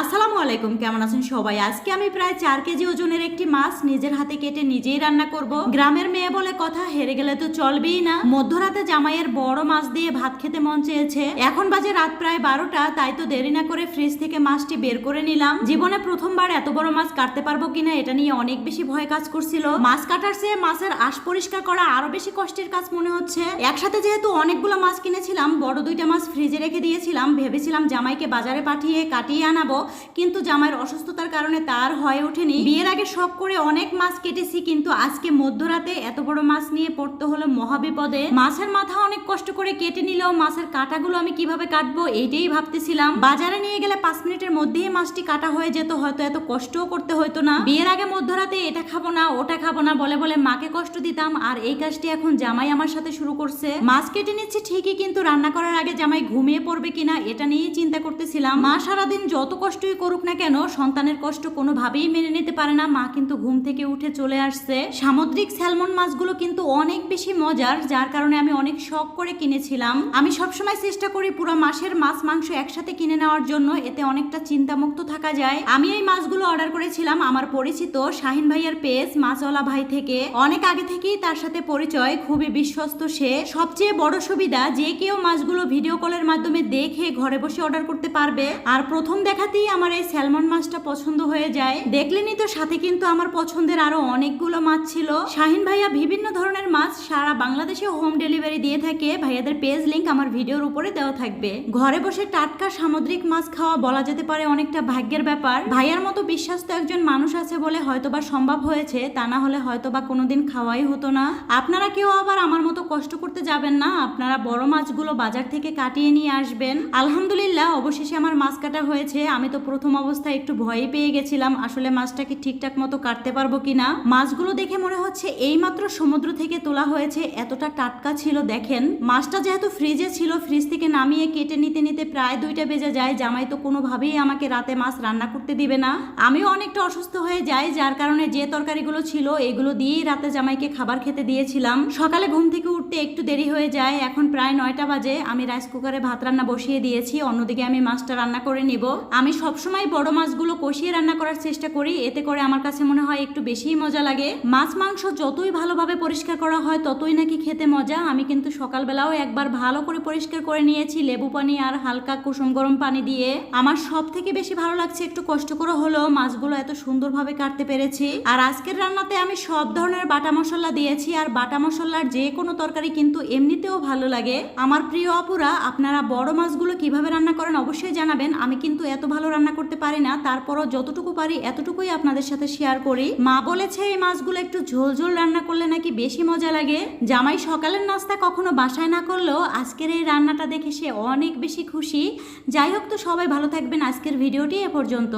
আসসালামু আলাইকুম, কেমন আছেন সবাই? আজকে আমি প্রায় চার কেজি ওজনের একটি মাছ নিজের হাতে কেটে নিজেই রান্না করব। গ্রামের মেয়ে বলে কথা, হেরে গেলে তো চলবেই না। মধ্যরাতে জামাইয়ের বড় মাছ দিয়ে ভাত খেতে মন চেয়েছে। এখন বাজে রাত প্রায় বারোটা, তাই তো দেরি না করে ফ্রিজ থেকে মাছটি বের করে নিলাম। জীবনে প্রথমবার এত বড় মাছ কাটতে পারব কিনা এটা নিয়ে অনেক বেশি ভয় কাজ করছিল। মাছ কাটার চেয়ে মাছের আশ পরিষ্কার করা আরও বেশি কষ্টের কাজ মনে হচ্ছে। একসাথে যেহেতু অনেকগুলো মাছ কিনেছিলাম, বড় দুইটা মাছ ফ্রিজে রেখে দিয়েছিলাম। ভেবেছিলাম জামাইকে বাজারে পাঠিয়ে কাটিয়ে আনাবো। কিন্তু জামাইয়ের অসুস্থতার কারণে তার হয়ে ওঠেনি। বিয়ের আগে সব করে অনেক মাছ কেটেছি, কিন্তু আজকে মধ্যরাতে এত বড় মাছ নিয়ে পড়তে হলো মহাবিপদে। মাছের মাথা অনেক কষ্ট করে কেটে নিলেও মাছের কাটাগুলো আমি কীভাবে কাটবো এইটাই ভাবতেছিলাম। বাজারে নিয়ে গেলে পাঁচ মিনিটের মধ্যেই মাছটি কাটা হয়ে যেত, হয়তো এত কষ্টও করতে হতো না। বিয়ের আগে মধ্যরাতে এটা খাব না, ওটা খাব না বলে বলে মাকে কষ্ট দিতাম, আর এই কাজটি এখন জামাই আমার সাথে শুরু করছে। মাছ কেটে নিচ্ছি ঠিকই, কিন্তু রান্না করার আগে জামাই ঘুমিয়ে পড়বে কিনা এটা নিয়েই চিন্তা করতেছিলাম। মা সারাদিন যত কষ্টই করুক না কেন, সন্তানের কষ্ট কোনোভাবেই মেনে নিতে পারে না। মা কিন্তু ঘুম থেকে উঠে চলে আসছে। সামুদ্রিক স্যালমন মাছগুলো কিন্তু অনেক বেশি মজার, যার কারণে আমি অনেক শখ করে কিনেছিলাম। আমি সবসময় চেষ্টা করি পুরো মাসের মাছ মাংস একসাথে কিনে নেওয়ার জন্য, এতে অনেকটা চিন্তামুক্ত থাকা যায়। আমি এই মাছগুলো অর্ডার করেছিলাম আমার পরিচিত শাহিন ভাইয়ার পেজ, মাছওয়ালা ভাই থেকে। অনেক আগে থেকেই তার সাথে পরিচয়, খুবই বিশ্বস্ত সে। সবচেয়ে বড় সুবিধা, যে কেউ মাছগুলো ভিডিও কলের মাধ্যমে দেখে ঘরে বসে অর্ডার করতে পারবে। আর প্রথম দেখাতেই আমার এই স্যালমন মাছটা পছন্দ হয়ে যায়। দেখলেনই তো সাথে কিন্তু আমার পছন্দের আরও অনেকগুলো মাছ ছিল। শাহিন ভাইয়া বিভিন্ন ধরনের মাছ সারা বাংলাদেশে হোম ডেলিভারি দিয়ে থাকে। ভাইয়াদের পেজ লিংক আমার ভিডিওর উপরে দেওয়া থাকবে। ঘরে বসে টাটকা সামুদ্রিক মাছ খাওয়া বলা যেতে পারে অনেকটা ভাগ্যের ব্যাপার। ভাইয়ার মতো বিশ্বাস্ত একজন মানুষ আছে বলে হয়তোবা সম্ভব হয়েছে, তা না হলে হয়তোবা কোনোদিন খাওয়াই হতো না। আপনারা কেউ আবার আমার মতো কষ্ট করতে যাবেন না, আপনারা বড় মাছগুলো বাজার থেকে কাটিয়ে নিয়ে আসবেন। আলহামদুলিল্লাহ, অবশেষে আমার মাছ কাটা হয়েছে। আমি তো প্রথম অবস্থায় একটু ভয়ে পেয়ে গেছিলাম, আসলে মাছটাকে ঠিকঠাক মতো কাটতে পারব কিনা? মাছগুলো দেখে মনে হচ্ছে এইমাত্র সমুদ্র থেকে তোলা হয়েছে, এতটা টাটকা ছিল, দেখেন। মাছটা যেহেতু ফ্রিজে ছিল, ফ্রিজ থেকে নামিয়ে কেটে নিতে নিতে প্রায় দুইটা বেজে যায়, জামাই তো কোনোভাবেই আমাকে রাতে মাছ রান্না করতে দিবে না। আমিও অনেকটা অসুস্থ হয়ে যাই, যার কারণে যে তরকারিগুলো ছিল, এগুলো দিয়েই রাতে জামাইকে খাবার খেতে দিয়েছিলাম। সকালে ঘুম থেকে উঠতে একটু দেরি হয়ে যায়, এখন প্রায় নয়টা বাজে, আমি রাইস কুকারে ভাত রান্না বসিয়ে দিয়েছি, অন্যদিকে আমি মাছটা রান্না করে নিব। আমি সবসময় বড় মাছগুলো কষিয়ে রান্না করার চেষ্টা করি। এতে করে আমার কাছে মনে হয় একটু বেশিই মজা লাগে। মাছ, মাংস যতই ভালোভাবে পরিষ্কার করা হয়, ততই নাকি খেতে মজা। আমি কিন্তু সকালবেলাও একবার ভালো করে পরিষ্কার করে নিয়েছি, লেবু পানি আর হালকা কুসুম গরম পানি দিয়ে। আমার সব থেকে বেশি ভালো লাগছে একটু কষ্ট করে হলেও মাছগুলো এত সুন্দরভাবে কাটতে পেরেছি। আর আজকের রান্নাতে আমি সব ধরনের বাটা মশলা দিয়েছি আর বাটা মশলার যে কোনো তরকারি কিন্তু এমনিতেও ভালো লাগে। আমার প্রিয় অপুরা আপনারা বড় মাছগুলো কীভাবে রান্না করেন অবশ্যই জানাবেন। আমি কিন্তু এত ভালো রান্না করতে পারি না, তারপরও যতটুকু পারি এতটুকুই আপনাদের সাথে শেয়ার করি। মা বলেছে, এই মাছগুলো একটু ঝোল ঝোল রান্না করলে নাকি বেশি মজা লাগে? জামাই সকালের নাস্তা কখনো বাসায় না করলেও আজকের এই রান্নাটা দেখে সে অনেক বেশি খুশি। যাই হোক তো সবাই ভালো থাকবেন আজকের ভিডিওটি এ পর্যন্ত।